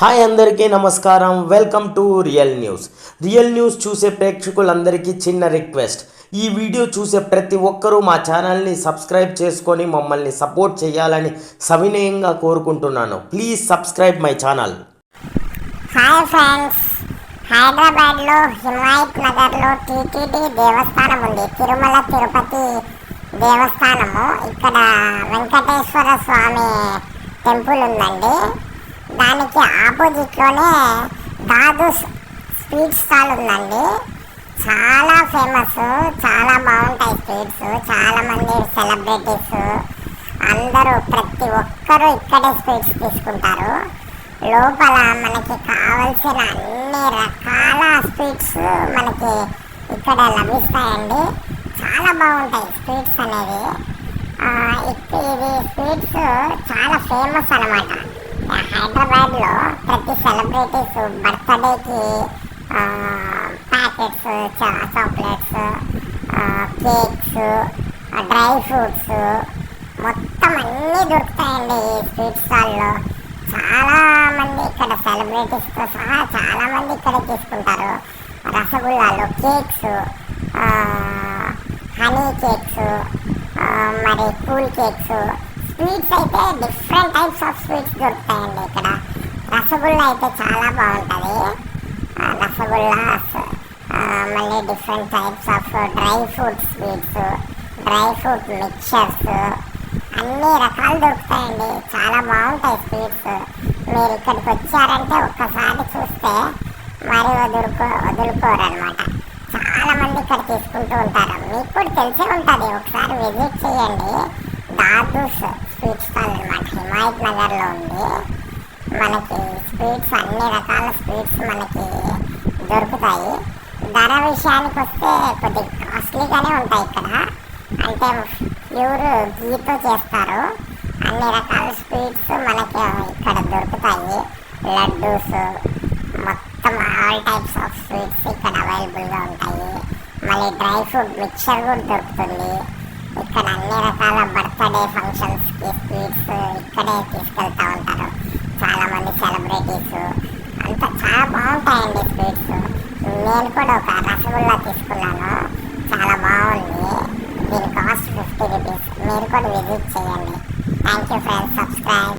Hi అందరికీ నమస్కారం. Welcome to real news real news చూసే ప్రేక్షకులందరికీ చిన్న రిక్వెస్ట్. ఈ వీడియో చూసే ప్రతి ఒక్కరూ మా ఛానల్ని సబ్స్క్రైబ్ చేసుకొని మమ్మల్ని సపోర్ట్ చేయాలని సవినయంగా కోరుకుంటున్నాను. Please subscribe my channel hi friends హైదరాబాద్లో హిమాయత్ నగర్లో టీటీడీ దేవస్థానం ఉంది. తిరుమల తిరుపతి దేవస్థానము. ఇక్కడ వెంకటేశ్వర స్వామి టెంపుల్ ఉందండి. దానికి ఆపోజిట్లోనే దాదు స్వీట్ స్టాల్ ఉందండి. చాలా ఫేమస్ చాలా బాగుంటాయి స్వీట్స్ చాలా మంది సెలబ్రిటీస్. అందరూ ప్రతి ఒక్కరూ ఇక్కడే స్వీట్స్ తీసుకుంటారు. లోపల మనకి కావలసిన అన్ని రకాల స్వీట్స్ మనకి ఇక్కడ లభిస్తాయండి. చాలా బాగుంటాయి స్వీట్స్ అనేవి. ఆ, ఇది స్వీట్స్ చాలా ఫేమస్ అనమాట హైదరాబాద్లో ప్రతి సెలబ్రిటీస్ బర్త్డేకి packets chocolates cakes dry fruits మొత్తం అన్నీ దొరుకుతాయండి ఈ స్వీట్ స్టాల్లో చాలా మంది ఇక్కడ సెలబ్రిటీస్తో సహా చాలా మంది ఇక్కడ తీసుకుంటారు. రసగుల్లాలు కేక్స్ హనీ కేక్స్ మరి కూల్ కేక్స్ స్వీట్స్ అయితే డిఫరెంట్ టైప్స్ ఆఫ్ స్వీట్స్ దొరుకుతాయండి. రసగుల్లా అయితే చాలా బాగుంటుంది. రసగుల్లాస్ మళ్ళీ different types of dry fruit sweets dry fruit mixtures అన్ని రకాలు దొరుకుతాయండి. చాలా బాగుంటాయి స్వీట్స్. మీరు ఇక్కడికి వచ్చారంటే ఒక్కసారి చూస్తే మరి వదులుకో వదులుకోరనమాట చాలా మంది ఇక్కడ తీసుకుంటూ ఉంటారు. మీకు కూడా తెలిసే ఉంటుంది. ఒకసారి విజిట్ చేయండి. దాదూస్ స్వీట్ స్టాల్ అనమాట హిమాయత్ నగర్లో ఉంది. మనకి స్వీట్స్ అన్ని రకాల స్వీట్స్ మనకి దొరుకుతాయి. ధర విషయానికి వస్తే కొద్ది కాస్ట్లీగానే ఉంటాయి ఇక్కడ. అంటే ప్యూర్ గీతో చేస్తారు. అన్ని రకాల స్వీట్స్ మనకి ఇక్కడ దొరుకుతాయి. లడ్డూస్ మొత్తం ఆల్ టైప్స్ ఆఫ్ స్వీట్స్ ఇక్కడ అవైలబుల్గా ఉంటాయి. మళ్ళీ డ్రై ఫ్రూట్ మిక్చర్ కూడా దొరుకుతుంది. ఇక్కడ అన్ని రకాల బర్త్డే ఫంక్షన్స్కి స్వీట్స్ ఇక్కడే తీసుకెళ్తూ ఉంటారు. చాలా మంది సెలబ్రిటీస్ అంత చాలా బాగుంటాయండి స్వీట్స్. నేను కూడా ఒక రసగుల్లా తీసుకున్నాను. చాలా బాగుంది. దీని కాస్ట్ ఫిఫ్టీ రూపీస్. మీరు కూడా విజిట్ చేయండి. Thank you friends. సబ్స్క్రైబ్.